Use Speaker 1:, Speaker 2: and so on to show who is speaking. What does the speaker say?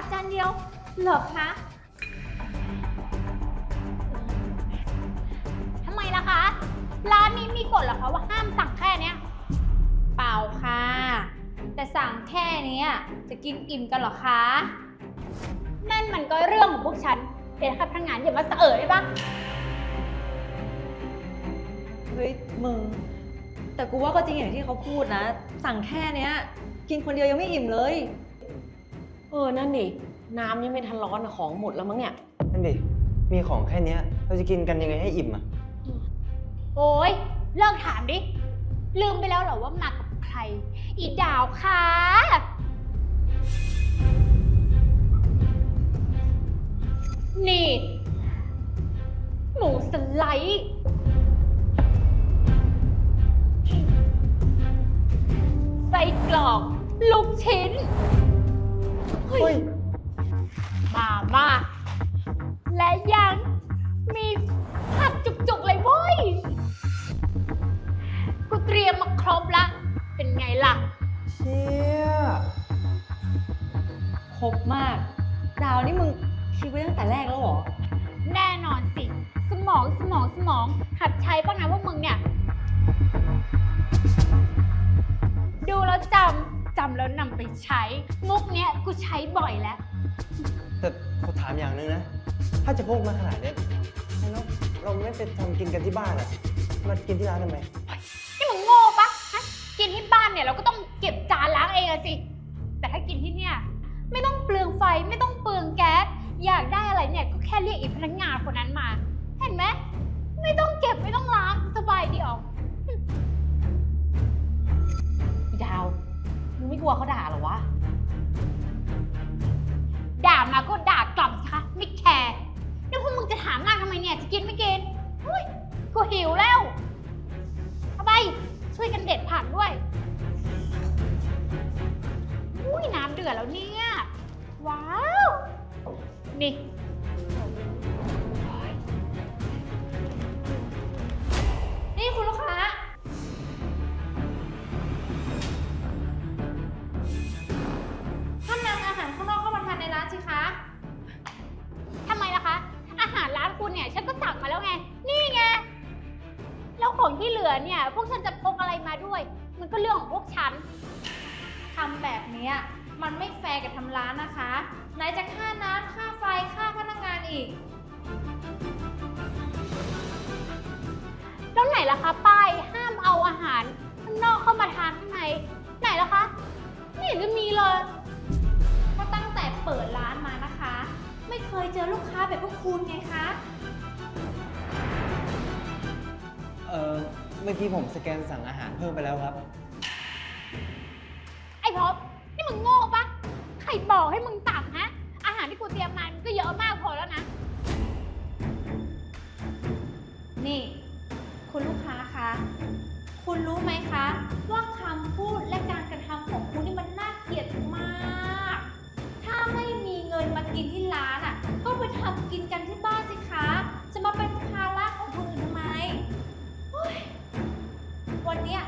Speaker 1: ผักจานเดียวเหรอคะทำไมล่ะคะ ร้านนี้มีกฎเหรอคะว่าห้ามสั่งแค่เนี้ย
Speaker 2: เปล่าค่ะ แต่สั่งแค่เนี้ยจะกินอิ่มกันเหรอคะ
Speaker 1: นั่นมันก็เรื่องของพวกฉัน เดี๋ยวค่ะพนักงานอย่ามาเสอะได้ปะ
Speaker 3: เฮ้ยมึง แต่กูว่าก็จริงอย่างที่เขาพูดนะ สั่งแค่เนี้ย กินคนเดียวยังไม่อิ่มเลย
Speaker 4: เออ นั่นดิ น้ำยังไม่ทันร้อนอะของหมดแล้วมั้งเนี่ย
Speaker 5: นั่นดิ มีของแค่เนี้ย เราจะกินกันยังไงให้อิ่มอะ
Speaker 1: โอ้ยเลิกถามดิ ลืมไปแล้วเหรอว่ามากับใคร อีดาวค่ะนี่ หมูสไลด์ไส้กรอก ลูกชิ้น เฮ้ย มามาและยังมีผักจุกๆเลยเว้ย กูเตรียมมาครบละ เป็นไงล่ะ
Speaker 5: เชี่ย
Speaker 3: ครบมาก ดาวนี่มึงคิดไว้ตั้งแต่แรกแล้วเหรอ
Speaker 1: แน่นอนสิ สมองสมองสมอง หัดใช้บ้างนะว่ามึงเนี่ย ดูแล้วจำ จำแล้วนำไปใช้ มุกเนี้ยกูใช้บ่อยแล้ว
Speaker 5: แต่ขอถามอย่างหนึงนะ ถ้าจะพกมาขนาดเนี้ยแล้วเราไม่ไปทำกินกันที่บ้านอะมากินที่ร้านทำไม
Speaker 1: นี่มึงโง่ปะฮะกินที่บ้านเนี่ยเราก็ต้องเก็บจานล้างเองอะสิ แต่ถ้ากินที่เนี่ย ไม่ต้องเปลืองไฟไม่ต้องเปลืองแก๊ส อยากได้อะไรเนี่ยก็แค่เรียกอีกพนักงานคนนั้นมา เห็นไหม ไม่ต้องเก็บไม่ต้องล้างสบายดีออก
Speaker 4: มึงไม่กลัวเขาด่าเหรอวะ
Speaker 1: ด่ามาก็ด่ากลับสิคะไม่แคร์แล้วพวกมึงจะถามงานทำไมเนี่ย จะกินไม่กินเฮ้ยกูหิวแล้วเอาไปช่วยกันเด็ดผักด้วยอุ้ยน้ำเดือดแล้วเนี่ย ว้าว นี่
Speaker 2: เห
Speaker 1: ลือเนี่ย พวกฉันจะพกอะไรมาด้วย มันก็เรื่องของพวกฉัน
Speaker 2: ทำแบบเนี้ยมันไม่แฟร์กับทำร้านนะคะ ไหนจะค่าน้ำค่าไฟค่าพนักงานอีก
Speaker 1: แล้วไหนล่ะคะป้ายห้ามเอาอาหารข้างนอกเข้ามาทานข้างใน ไหนล่ะคะ ไม่เห็นจะมีเลย
Speaker 2: ก็ตั้งแต่เปิดร้านมานะคะ ไม่เคยเจอลูกค้าแบบพวกคุณไงคะ
Speaker 5: เออ เมื่อกี้ผมสแกนสั่งอาหารเพิ่มไปแล้วครับ
Speaker 1: ไอ้พบนี่มึงโง่ปะใครบอกให้มึงสั่งฮะ อาหารที่กูเตรียมมามันก็เยอะมากพอแล้วนะ
Speaker 2: นี่ คุณลูกค้าคะ คุณรู้ไหมคะ ว่าคำพูดและการกระทำของคุณนี่มันน่าเกลียดมาก ถ้าไม่มีเงินมากินที่ร้านอะ ก็ไปทำกินกัน วันเนี้ย